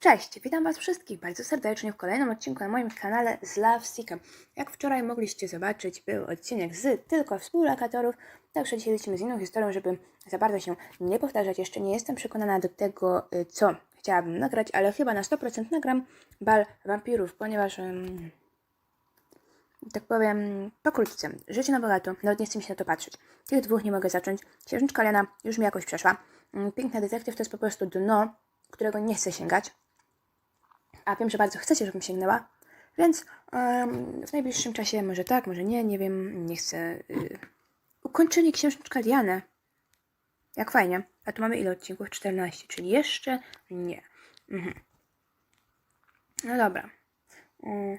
Cześć, witam Was wszystkich bardzo serdecznie w kolejnym odcinku na moim kanale z Love Seeker. Jak wczoraj mogliście zobaczyć, był odcinek z tylko współlokatorów, także dzisiaj lecimy z inną historią, żeby za bardzo się nie powtarzać. Jeszcze nie jestem przekonana do tego, y, co chciałabym nagrać, ale chyba na 100% nagram Bal Wampirów, ponieważ, ym, tak powiem, pokrótce, życie na bogato, nawet nie chcę mi się na to patrzeć. Tych dwóch nie mogę zacząć. Księżniczka Lena już mi jakoś przeszła. Ym, Piękna detektyw to jest po prostu dno, którego nie chcę sięgać a wiem, że bardzo chcecie, żebym sięgnęła, więc em, w najbliższym czasie może tak, może nie, nie wiem, nie chcę. Y, ukończenie księżniczka Dianę. Jak fajnie. A tu mamy ile odcinków? 14, czyli jeszcze nie. Mhm. No dobra. Mm.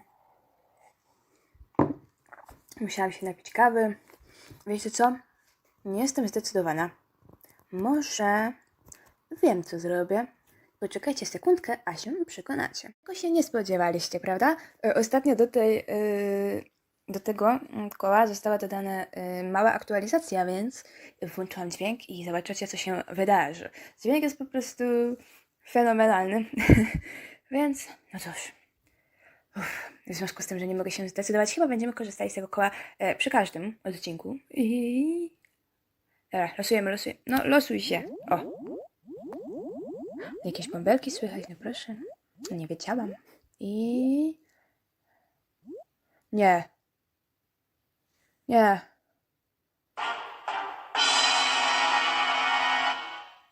Musiałam się napić kawy. Wiecie co? Nie jestem zdecydowana. Może wiem, co zrobię. Poczekajcie sekundkę, a się przekonacie. Tego się nie spodziewaliście, prawda? E, Ostatnio do tej, e, do tego mm, koła została dodana e, mała aktualizacja, więc włączyłam dźwięk i zobaczycie, co się wydarzy. Dźwięk jest po prostu fenomenalny. więc, no cóż. Uff, w związku z tym, że nie mogę się zdecydować, chyba będziemy korzystali z tego koła przy każdym odcinku. I... Dobra, losujemy, losujemy. No, losuj się. O, Jakieś bąbelki słychać, no proszę. Nie wiedziałam. I... Nie. Nie.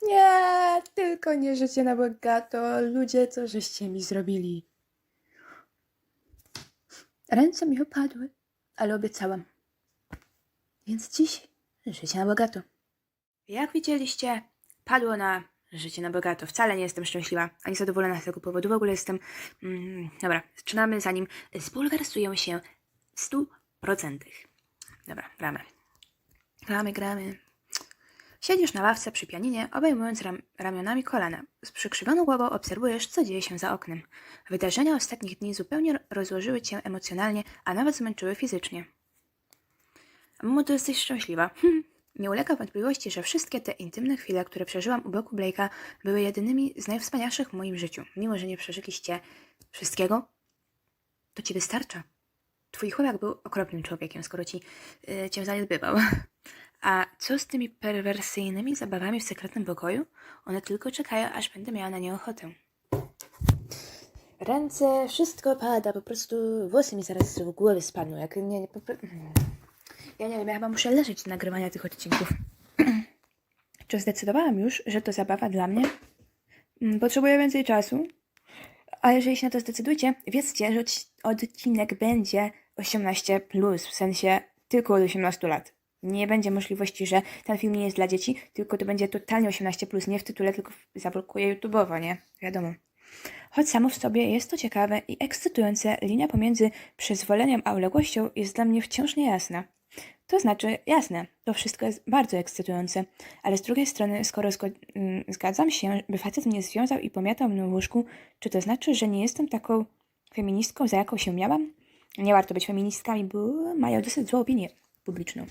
Nie, tylko nie życie na bogato. Ludzie, co żeście mi zrobili? Ręce mi opadły, ale obiecałam. Więc dziś życie na bogato. Jak widzieliście, padło na życie na bogato. Wcale nie jestem szczęśliwa, ani zadowolona z tego powodu. W ogóle jestem... Mm, dobra, zaczynamy zanim spulwersują się w stu procentach. Dobra, gramy. Gramy, gramy. Siedzisz na ławce przy pianinie, obejmując ram ramionami kolana. Z przykrzywioną głową obserwujesz, co dzieje się za oknem. Wydarzenia ostatnich dni zupełnie rozłożyły cię emocjonalnie, a nawet zmęczyły fizycznie. Mimo to jesteś szczęśliwa. Nie ulega wątpliwości, że wszystkie te intymne chwile, które przeżyłam u boku Blake'a, były jedynymi z najwspanialszych w moim życiu. Mimo, że nie przeżyliście wszystkiego, to ci wystarcza. Twój chłopak był okropnym człowiekiem, skoro ci y, cię zaniedbywał. A co z tymi perwersyjnymi zabawami w sekretnym pokoju? One tylko czekają, aż będę miała na nie ochotę. Ręce, wszystko pada, po prostu włosy mi zaraz z głowy spadną, jak nie, nie po, ja nie wiem, ja chyba muszę leżeć z nagrywania tych odcinków. Czy zdecydowałam już, że to zabawa dla mnie? Mm, Potrzebuję więcej czasu. A jeżeli się na to zdecydujecie, wiedzcie, że odci- odcinek będzie 18, plus, w sensie tylko od 18 lat. Nie będzie możliwości, że ten film nie jest dla dzieci, tylko to będzie totalnie 18, plus, nie w tytule, tylko zablokuje YouTube'owo, nie? Wiadomo. Choć samo w sobie jest to ciekawe i ekscytujące, linia pomiędzy przyzwoleniem a uległością jest dla mnie wciąż niejasna. To znaczy, jasne, to wszystko jest bardzo ekscytujące, ale z drugiej strony, skoro mm, zgadzam się, by facet mnie związał i pomiatał mną w łóżku, czy to znaczy, że nie jestem taką feministką, za jaką się miałam? Nie warto być feministkami, bo mają dosyć złą opinię publiczną.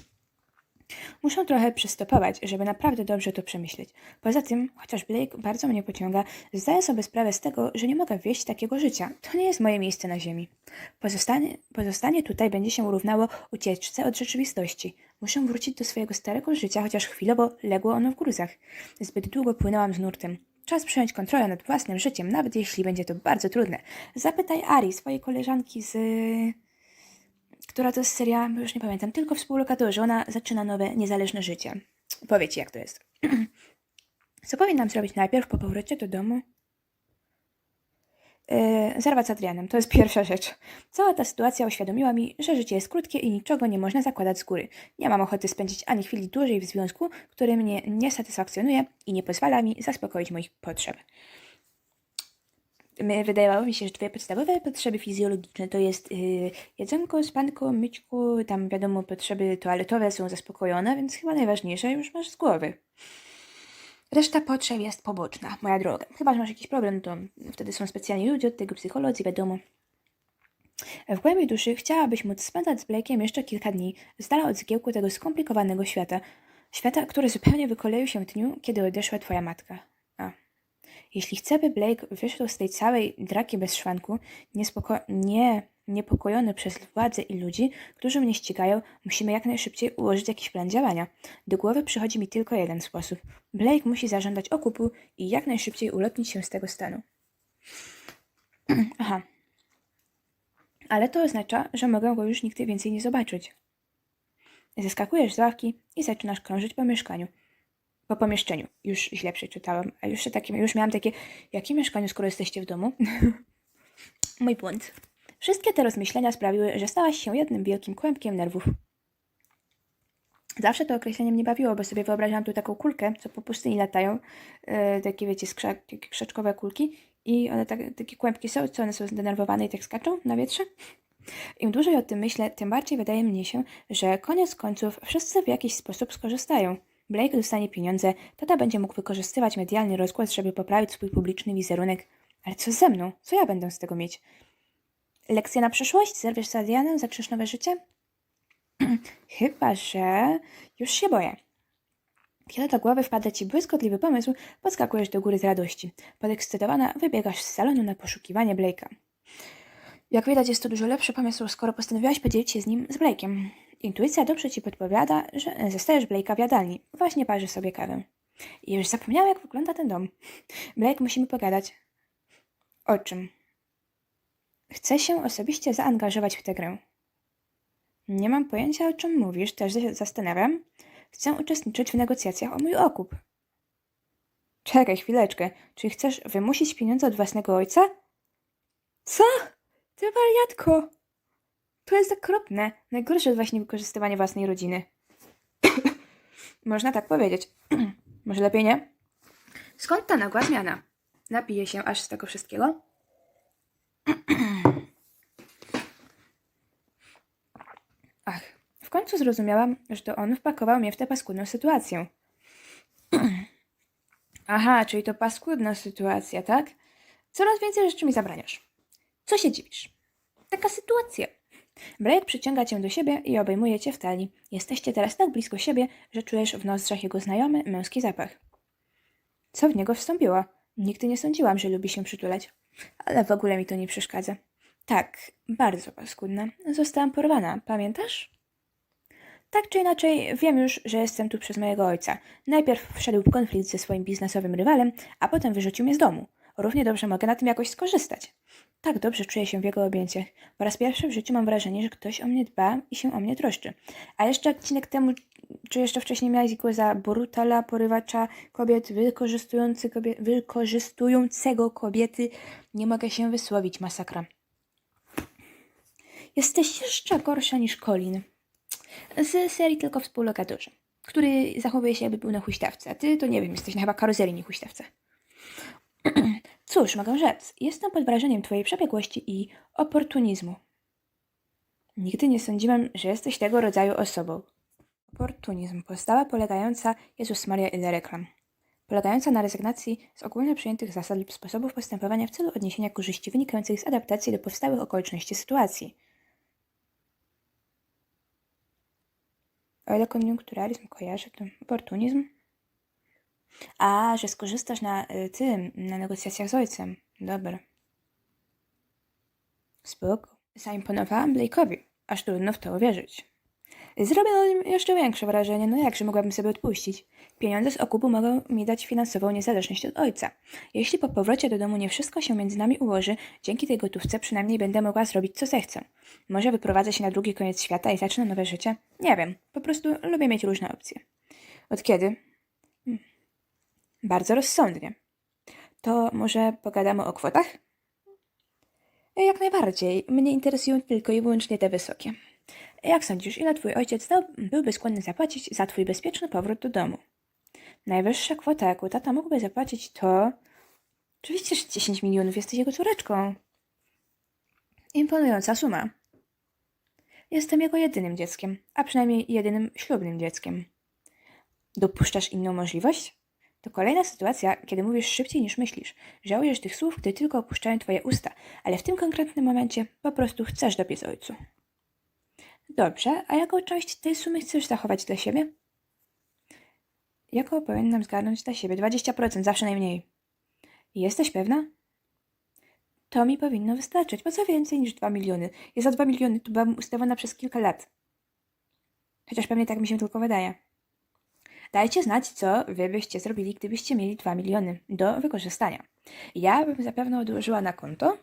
Muszę trochę przystopować, żeby naprawdę dobrze to przemyśleć. Poza tym, chociaż Blake bardzo mnie pociąga, zdaję sobie sprawę z tego, że nie mogę wieść takiego życia. To nie jest moje miejsce na ziemi. Pozostanie, pozostanie tutaj będzie się równało ucieczce od rzeczywistości. Muszę wrócić do swojego starego życia, chociaż chwilowo legło ono w gruzach. Zbyt długo płynęłam z nurtem. Czas przejąć kontrolę nad własnym życiem, nawet jeśli będzie to bardzo trudne. Zapytaj Ari, swojej koleżanki z która to jest seria, już nie pamiętam, tylko współlokatorzy. Ona zaczyna nowe, niezależne życie. Powiecie, jak to jest. Co powinnam zrobić najpierw po powrocie do domu? Yy, zerwać z Adrianem, to jest pierwsza rzecz. Cała ta sytuacja uświadomiła mi, że życie jest krótkie i niczego nie można zakładać z góry. Nie mam ochoty spędzić ani chwili dłużej w związku, który mnie nie satysfakcjonuje i nie pozwala mi zaspokoić moich potrzeb. Wydawało mi się, że dwie podstawowe potrzeby fizjologiczne to jest yy, jedzonko, spanko, myćku, tam wiadomo potrzeby toaletowe są zaspokojone, więc chyba najważniejsze już masz z głowy. Reszta potrzeb jest poboczna, moja droga. Chyba, że masz jakiś problem, to wtedy są specjalni ludzie od tego psycholodzy, wiadomo. W głębi duszy chciałabyś móc spędzać z Blake'iem jeszcze kilka dni, z dala od zgiełku tego skomplikowanego świata. Świata, który zupełnie wykoleił się w dniu, kiedy odeszła twoja matka. Jeśli chcę, by Blake wyszedł z tej całej draki bez szwanku, niespoko- nie, niepokojony przez władzę i ludzi, którzy mnie ścigają, musimy jak najszybciej ułożyć jakiś plan działania. Do głowy przychodzi mi tylko jeden sposób. Blake musi zażądać okupu i jak najszybciej ulotnić się z tego stanu. Aha. Ale to oznacza, że mogę go już nigdy więcej nie zobaczyć. Zeskakujesz z ławki i zaczynasz krążyć po mieszkaniu. Po pomieszczeniu. Już źle przeczytałam. A już, takie, już miałam takie, jakie mieszkaniu, skoro jesteście w domu? Mój błąd. Wszystkie te rozmyślenia sprawiły, że stałaś się jednym wielkim kłębkiem nerwów. Zawsze to określenie mnie bawiło, bo sobie wyobrażałam tu taką kulkę, co po pustyni latają. E, takie, wiecie, skrzak, takie kulki. I one tak, takie kłębki są, co one są zdenerwowane i tak skaczą na wietrze. Im dłużej o tym myślę, tym bardziej wydaje mi się, że koniec końców wszyscy w jakiś sposób skorzystają. Blake dostanie pieniądze, tata będzie mógł wykorzystywać medialny rozgłos, żeby poprawić swój publiczny wizerunek. Ale co ze mną? Co ja będę z tego mieć? Lekcja na przyszłość? Zerwiesz z Adrianem? Zaczniesz nowe życie? Chyba, że już się boję. Kiedy do głowy wpada ci błyskotliwy pomysł, podskakujesz do góry z radości. Podekscytowana wybiegasz z salonu na poszukiwanie Blake'a. Jak widać, jest to dużo lepszy pomysł, skoro postanowiłaś podzielić się z nim z Blake'em. Intuicja dobrze ci podpowiada, że zostajesz Blake'a w jadalni. Właśnie parzy sobie kawę. I już zapomniała, jak wygląda ten dom. Blake, musimy pogadać. O czym? Chcę się osobiście zaangażować w tę grę. Nie mam pojęcia, o czym mówisz, też się zastanawiam. Chcę uczestniczyć w negocjacjach o mój okup. Czekaj chwileczkę. Czy chcesz wymusić pieniądze od własnego ojca? Co? Ty wariatko! To jest okropne. Najgorsze jest właśnie wykorzystywanie własnej rodziny. Można tak powiedzieć. Może lepiej nie? Skąd ta nagła zmiana? Napiję się aż z tego wszystkiego. Ach, w końcu zrozumiałam, że to on wpakował mnie w tę paskudną sytuację. Aha, czyli to paskudna sytuacja, tak? Coraz więcej rzeczy mi zabraniasz. Co się dziwisz? Taka sytuacja. Blake przyciąga cię do siebie i obejmuje cię w talii. Jesteście teraz tak blisko siebie, że czujesz w nozdrzach jego znajomy, męski zapach. Co w niego wstąpiło? Nigdy nie sądziłam, że lubi się przytulać. Ale w ogóle mi to nie przeszkadza. Tak, bardzo paskudna. Zostałam porwana, pamiętasz? Tak czy inaczej, wiem już, że jestem tu przez mojego ojca. Najpierw wszedł w konflikt ze swoim biznesowym rywalem, a potem wyrzucił mnie z domu. Równie dobrze mogę na tym jakoś skorzystać. Tak dobrze czuję się w jego objęciach. Po raz pierwszy w życiu mam wrażenie, że ktoś o mnie dba i się o mnie troszczy. A jeszcze odcinek temu, czy jeszcze wcześniej miałeś go za brutala, porywacza kobiet, wykorzystujący kobie, wykorzystującego kobiety. Nie mogę się wysłowić, masakra. Jesteś jeszcze gorsza niż Colin. Z serii tylko współlokatorzy, który zachowuje się jakby był na huśtawce. A ty to nie wiem, jesteś na chyba karuzeli, nie huśtawce. Cóż, mogę rzec, jestem pod wrażeniem twojej przebiegłości i oportunizmu. Nigdy nie sądziłem, że jesteś tego rodzaju osobą. Oportunizm. Postawa polegająca, Jezus Maria, ile reklam. Polegająca na rezygnacji z ogólnie przyjętych zasad lub sposobów postępowania w celu odniesienia korzyści wynikających z adaptacji do powstałych okoliczności sytuacji. O ile koniunkturalizm kojarzy, to oportunizm. A, że skorzystasz na y, tym, na negocjacjach z ojcem. Dobra. Spoko. Zaimponowałam Blake'owi, aż trudno w to uwierzyć. Zrobię na nim jeszcze większe wrażenie, no jakże mogłabym sobie odpuścić. Pieniądze z okupu mogą mi dać finansową niezależność od ojca. Jeśli po powrocie do domu nie wszystko się między nami ułoży, dzięki tej gotówce przynajmniej będę mogła zrobić co zechcę. Może wyprowadzę się na drugi koniec świata i zacznę nowe życie? Nie wiem, po prostu lubię mieć różne opcje. Od kiedy? Bardzo rozsądnie. To może pogadamy o kwotach? Jak najbardziej. Mnie interesują tylko i wyłącznie te wysokie. Jak sądzisz, ile twój ojciec dał, byłby skłonny zapłacić za twój bezpieczny powrót do domu? Najwyższa kwota, jaką tata mógłby zapłacić, to... Oczywiście, że 10 milionów. Jesteś jego córeczką. Imponująca suma. Jestem jego jedynym dzieckiem, a przynajmniej jedynym ślubnym dzieckiem. Dopuszczasz inną możliwość? To kolejna sytuacja, kiedy mówisz szybciej niż myślisz. Żałujesz tych słów, gdy tylko opuszczają twoje usta, ale w tym konkretnym momencie po prostu chcesz dopiec ojcu. Dobrze, a jaką część tej sumy chcesz zachować dla siebie? Jaką powinnam zgarnąć dla siebie? 20%, zawsze najmniej. Jesteś pewna? To mi powinno wystarczyć. Po co więcej niż 2 miliony? Ja za 2 miliony tu byłam ustawiona przez kilka lat. Chociaż pewnie tak mi się tylko wydaje. Dajcie znać, co wy byście zrobili, gdybyście mieli 2 miliony do wykorzystania. Ja bym zapewne odłożyła na konto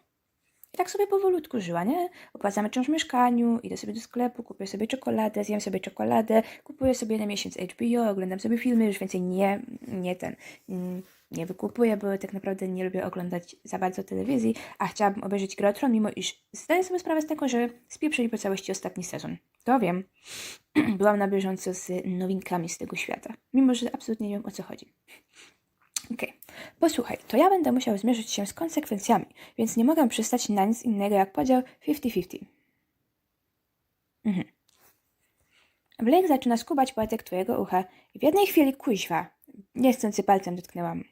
i tak sobie powolutku żyła, nie? Opłacamy czymś w mieszkaniu, idę sobie do sklepu, kupuję sobie czekoladę, zjem sobie czekoladę, kupuję sobie na miesiąc HBO, oglądam sobie filmy, już więcej nie, nie ten, mm, nie wykupuję, bo tak naprawdę nie lubię oglądać za bardzo telewizji, a chciałabym obejrzeć Grę Tron, mimo iż zdaję sobie sprawę z tego, że spieprzyli po całości ostatni sezon. To wiem. Byłam na bieżąco z nowinkami z tego świata, mimo że absolutnie nie wiem o co chodzi. Posłuchaj, to ja będę musiał zmierzyć się z konsekwencjami, więc nie mogę przystać na nic innego jak podział 50-50. Mhm. Blake zaczyna skubać płatek twojego ucha i w jednej chwili kuźwa. Niechcący palcem dotknęłam.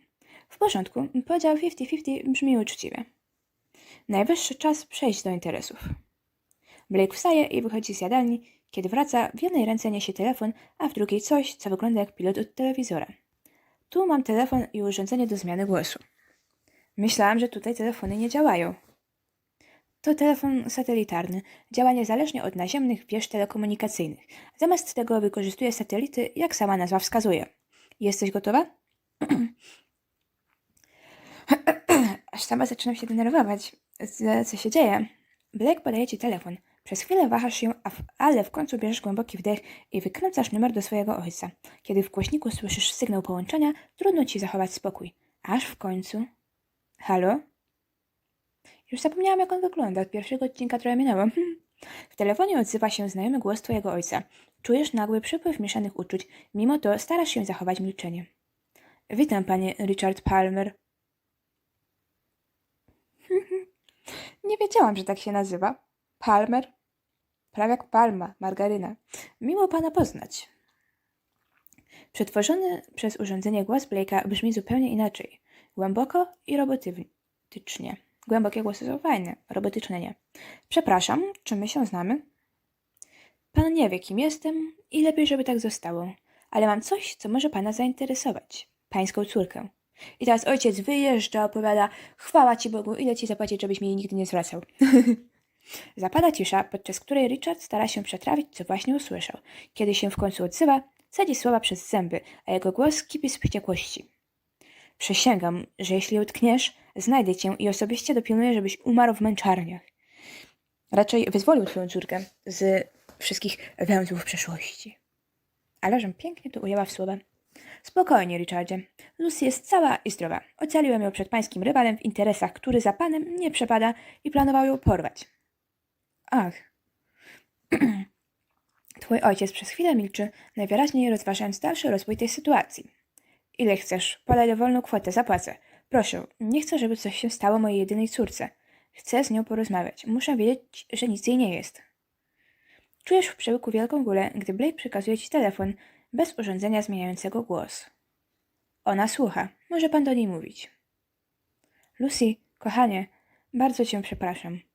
W porządku, podział 50-50 brzmi uczciwie. Najwyższy czas przejść do interesów. Blake wstaje i wychodzi z jadalni. Kiedy wraca, w jednej ręce niesie telefon, a w drugiej coś, co wygląda jak pilot od telewizora. Tu mam telefon i urządzenie do zmiany głosu. Myślałam, że tutaj telefony nie działają. To telefon satelitarny. Działa niezależnie od naziemnych wież telekomunikacyjnych. Zamiast tego wykorzystuje satelity, jak sama nazwa wskazuje. Jesteś gotowa? Aż sama zaczynam się denerwować. Co- się dzieje? Blake podaje ci telefon. Przez chwilę wahasz się, ale w końcu bierzesz głęboki wdech i wykręcasz numer do swojego ojca. Kiedy w głośniku słyszysz sygnał połączenia, trudno ci zachować spokój. Aż w końcu... Halo? Już zapomniałam, jak on wygląda. Od pierwszego odcinka trochę minęło. W telefonie odzywa się znajomy głos twojego ojca. Czujesz nagły przypływ mieszanych uczuć. Mimo to starasz się zachować milczenie. Witam, panie Richard Palmer. Nie wiedziałam, że tak się nazywa. Palmer? Prawie jak palma, margaryna. Miło pana poznać. Przetworzony przez urządzenie głos Blake'a brzmi zupełnie inaczej. Głęboko i robotycznie. Głębokie głosy są fajne, robotyczne nie. Przepraszam, czy my się znamy? Pan nie wie, kim jestem i lepiej, żeby tak zostało. Ale mam coś, co może pana zainteresować. Pańską córkę. I teraz ojciec wyjeżdża, opowiada, chwała ci Bogu, ile ci zapłacić, żebyś mi nigdy nie zwracał. Zapada cisza, podczas której Richard stara się przetrawić, co właśnie usłyszał. Kiedy się w końcu odzywa, sadzi słowa przez zęby, a jego głos kipi z wściekłości. Przysięgam, że jeśli utkniesz, znajdę cię i osobiście dopilnuję, żebyś umarł w męczarniach. Raczej wyzwolił twoją córkę z wszystkich węzłów przeszłości. Ale żem pięknie to ujęła w słowa. Spokojnie, Richardzie. Lucy jest cała i zdrowa. Ocaliłem ją przed pańskim rywalem w interesach, który za panem nie przepada i planował ją porwać. Ach. Twój ojciec przez chwilę milczy, najwyraźniej rozważając dalszy rozwój tej sytuacji. Ile chcesz? Podaj dowolną kwotę, zapłacę. Proszę, nie chcę, żeby coś się stało mojej jedynej córce. Chcę z nią porozmawiać. Muszę wiedzieć, że nic jej nie jest. Czujesz w przełyku wielką gulę, gdy Blake przekazuje ci telefon bez urządzenia zmieniającego głos. Ona słucha. Może pan do niej mówić. Lucy, kochanie, bardzo cię przepraszam.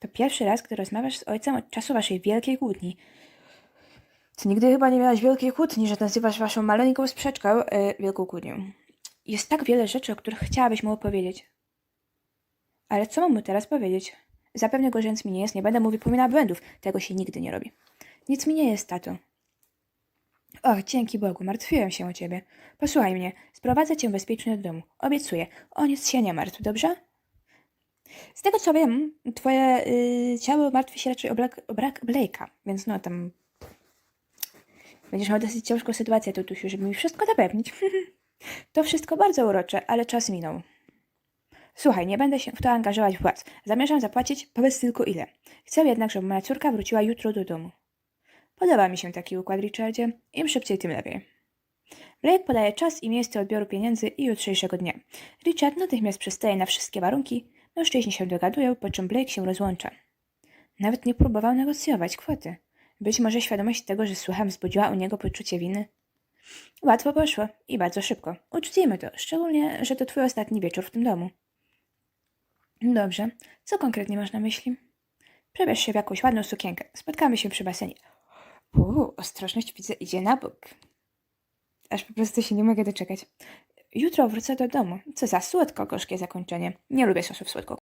To pierwszy raz, gdy rozmawiasz z ojcem od czasu waszej wielkiej kłótni. Ty nigdy chyba nie miałaś wielkiej kłótni, że nazywasz waszą maleńką sprzeczkę e, wielką kłótnią. Jest tak wiele rzeczy, o których chciałabyś mu opowiedzieć. Ale co mam mu teraz powiedzieć? Zapewne go, że nic mi nie jest, nie będę mu wypominała błędów. Tego się nigdy nie robi. Nic mi nie jest, tato. Och, dzięki Bogu, martwiłem się o ciebie. Posłuchaj mnie, sprowadzę cię bezpiecznie do domu. Obiecuję. O nic się nie martw, dobrze? Z tego co wiem, twoje y, ciało martwi się raczej o, brak, o brak Blake'a, więc no tam... Będziesz miał dosyć ciężką sytuację, Tutusiu, żeby mi wszystko zapewnić. to wszystko bardzo urocze, ale czas minął. Słuchaj, nie będę się w to angażować w płac. Zamierzam zapłacić, powiedz tylko ile. Chcę jednak, żeby moja córka wróciła jutro do domu. Podoba mi się taki układ, Richardzie. Im szybciej, tym lepiej. Blake podaje czas i miejsce odbioru pieniędzy i jutrzejszego dnia. Richard natychmiast przystaje na wszystkie warunki, mężczyźni się dogadują, po czym Blake się rozłącza. Nawet nie próbował negocjować kwoty. Być może świadomość tego, że słucham, wzbudziła u niego poczucie winy. Łatwo poszło i bardzo szybko. Uczcijmy to, szczególnie, że to twój ostatni wieczór w tym domu. Dobrze. Co konkretnie masz na myśli? Przebierz się w jakąś ładną sukienkę. Spotkamy się przy basenie. Uuu, ostrożność widzę idzie na bok. Aż po prostu się nie mogę doczekać. Jutro wrócę do domu. Co za słodko-gorzkie zakończenie. Nie lubię sosów słodko